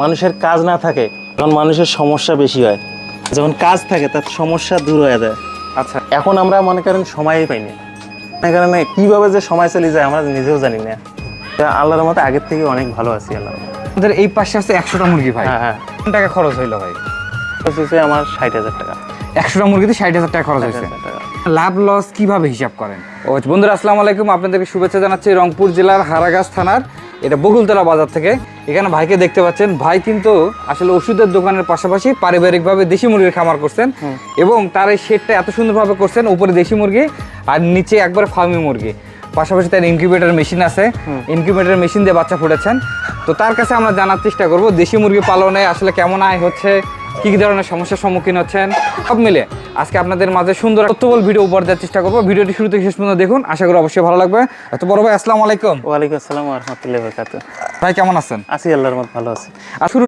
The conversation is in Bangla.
মানুষের কাজ না থাকে তখন মানুষের সমস্যা বেশি হয়। যখন কাজ থাকে তার সমস্যা দূর হয়ে যায়। আচ্ছা এখন আমরা মনে করেন সময়ই পাইনি। এই কারণে কীভাবে যে সময় চলে যায় আমরা নিজেও জানি না। আল্লাহর মতো আগের থেকে অনেক ভালো আছি আল্লাহ আমাদের এই পাশে আছে একশোটা মুরগি ভাই। হ্যাঁ হ্যাঁ। টাকা খরচ হইল ভাই? হচ্ছে আমার ষাট হাজার টাকা। একশোটা মুরগিতে ষাট হাজার টাকা খরচ হয়েছে লাভ লস কীভাবে হিসাব করেন? ও বন্ধুরা আসসালামু আলাইকুম। আপনাদেরকে শুভেচ্ছা জানাচ্ছি রংপুর জেলার হারাগাছ থানার এটা বকুলতলা বাজার থেকে। এখানে ভাইকে দেখতে পাচ্ছেন। ভাই কিন্তু আসলে ওষুধের দোকানের পাশাপাশি পারিবারিকভাবে দেশি মুরগির খামার করছেন এবং তার এই শেডটা এত সুন্দরভাবে করছেন উপরে দেশি মুরগি আর নিচে একবার ফার্মি মুরগি। পাশাপাশি তার ইনকিউবেটর মেশিন আছে। ইনকিউবেটর মেশিন দিয়ে বাচ্চা ফুটেছেন তো তার কাছে আমরা জানার চেষ্টা করব দেশি মুরগি পালনে আসলে কেমন আয় হচ্ছে কি কি ধরনের সমস্যার সম্মুখীন হচ্ছেন সব মিলে আজকে আপনাদের মাঝে সুন্দর তথ্যবল ভিডিও উপহার দেওয়ার চেষ্টা করব। ভিডিওটি শুরু থেকে শেষ পর্যন্ত দেখুন। আশা করি অবশ্যই ভালো লাগবে। এত বড় ভাই আসসালামু আলাইকুম। ওয়ালাইকুম আসসালাম রহমতুল্লাহ বরকাত ভাই কেমন আছেন? আছি আল্লাহর মত ভালো আছি। আর শুরু